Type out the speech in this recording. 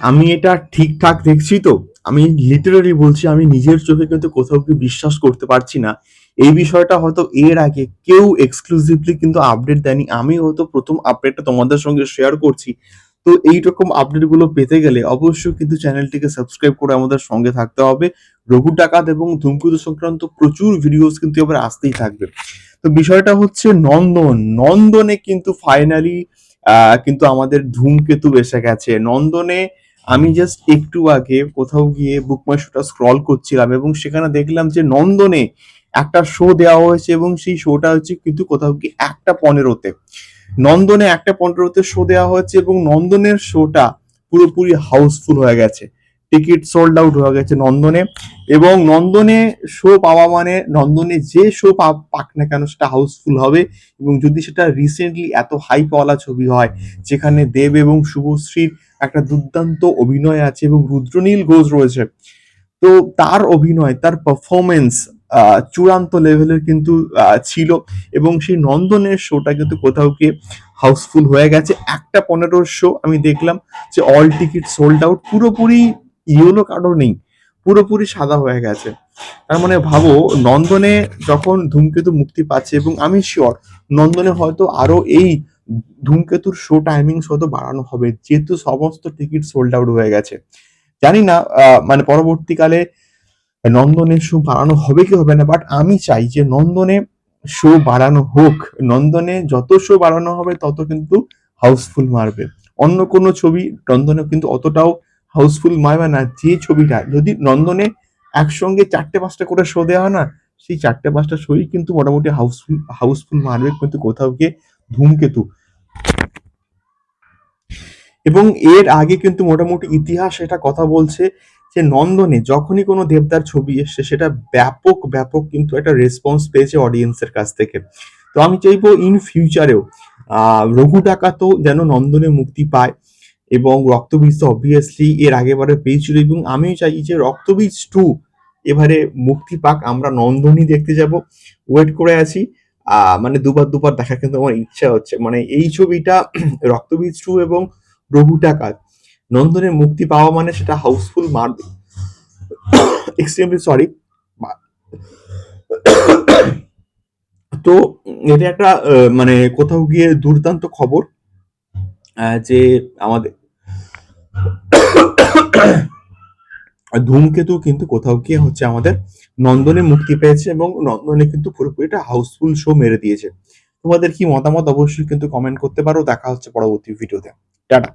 আমি এটা ঠিকঠাক দেখছি তো? আমি লিটারালি বলছি, আমি নিজের চোখে কিন্তু কোথাও কি বিশ্বাস করতে পারছি না। এই বিষয়টা হয়তো এর আগে কেউ এক্সক্লুসিভলি কিন্তু আপডেট দেয়নি। আমি হয়তো প্রথম আপডেটটা তোমাদের সঙ্গে শেয়ার করছি। তো এইরকম আপডেটগুলো পেতে গেলে অবশ্যই কিন্তু চ্যানেলটিকে সাবস্ক্রাইব করে আমাদের সঙ্গে থাকতে হবে। রঘু ডাকাত এবং ধূমকেতু সংক্রান্ত প্রচুর ভিডিওস কিন্তু এবার আসতেই থাকবে। তো বিষয়টা হচ্ছে নন্দন। নন্দনে কিন্তু ফাইনালি কিন্তু আমাদের ধূমকেতু এসে গেছে। নন্দনে আমি জাস্ট একটু আগে কোথাও গিয়ে বুকমাই শোটা স্ক্রল করছিলাম এবং সেখানে দেখলাম যে নন্দনে একটা শো দেওয়া হয়েছে এবং সেই শোটা হচ্ছে কিন্তু কোথাও গিয়ে একটা পনেরোতে। নন্দনে একটা পনেরোতে শো দেওয়া হয়েছে এবং নন্দনের শোটা পুরোপুরি হাউসফুল হয়ে গেছে। টিকিট সোল্ড আউট হয়ে গেছে নন্দনে। এবং নন্দনে শো পাওয়া মানে নন্দনে যে শো পাক না কেন সেটা হাউসফুল হবে। এবং যদি সেটা রিসেন্টলি এত হাই পাওয়ালা ছবি হয়, যেখানে দেব এবং শুভশ্রীর একটা দুর্দান্ত অভিনয় আছে এবং রুদ্রনীল ঘোষ রয়েছে, তো তার অভিনয়, তার পারফরমেন্স চূড়ান্ত লেভেলের কিন্তু ছিল। এবং সেই নন্দনের শোটা কিন্তু কোথাও গিয়ে হাউসফুল হয়ে গেছে। একটা পনেরোর শো আমি দেখলাম যে অল টিকিট সোল্ড আউট পুরোপুরি ইয়েলো কার্ডও নেই, পুরোপুরি সাদা হয়ে গেছে। তার মানে ভাবো, নন্দনে যখন ধূমকেতু মুক্তি পাচ্ছে, এবং আমি শিওর নন্দনে হয়তো আরও এই ধূমকেতুর শো টাইমিংস হয়তো বাড়ানো হবে, যেহেতু সমস্ত টিকিট সোল্ড আউট হয়ে গেছে। জানি না মানে পরবর্তীকালে নন্দনের শো বাড়ানো হবে কি হবে না বাট আমি চাই যে নন্দনে শো বাড়ানো হোক। নন্দনে যত শো বাড়ানো হবে, তত কিন্তু হাউসফুল মারবে। অন্য কোনো ছবি নন্দনে কিন্তু অতটাও হাউসফুল মারবে না, যে ছবিটা, যদি নন্দনে একসঙ্গে চারটে পাঁচটা করে শো দেওয়া হয় না, সেই চারটে পাঁচটা শোই কিন্তু মোটামুটি হাউসফুল হাউসফুল মারবে কিন্তু কোথাও গিয়ে ধূমকেতু। এবং এর আগে কিন্তু মোটামুটি ইতিহাস এটা কথা বলছে যে নন্দনে যখনই কোনো দেবদার ছবি এসছে, সেটা ব্যাপক ব্যাপক কিন্তু একটা রেসপন্স পেয়েছে অডিয়েন্সের কাছ থেকে। তো আমি চাইব ইন ফিউচারেও রঘু ডাকাতও যেন নন্দনে মুক্তি পায়। এবং রক্তবীজ তো অবভিয়াসলি এর আগেবারে পেয়েছিল এবং আমিও চাই যে রক্তবীজ টু এবারে মুক্তি পাক, আমরা নন্দনই দেখতে যাব। ওয়েট করে আছি। মানে দুবার দুবার দেখা কিন্তু আমার ইচ্ছা হচ্ছে। মানে এই ছবিটা রক্তবীজ টু এবং রঘু ডাকাত নন্দনে মুক্তি পাওয়া মানে সেটা হাউসফুল মারবে। এক্সট্রিমলি সরি তো এটা একটা মানে কোথাও গিয়ে দুর্দান্ত খবর। যে আমাদের ধূমকেতু কিন্তু কোথাও গিয়ে হচ্ছে আমাদের নন্দনে মুক্তি পেয়েছে এবং নন্দনে কিন্তু পুরোপুরি একটা হাউসফুল শো মেরে দিয়েছে। তোমাদের কি মতামত অবশ্যই কিন্তু কমেন্ট করতে পারো। দেখা হচ্ছে পরবর্তী ভিডিওতে টাটা।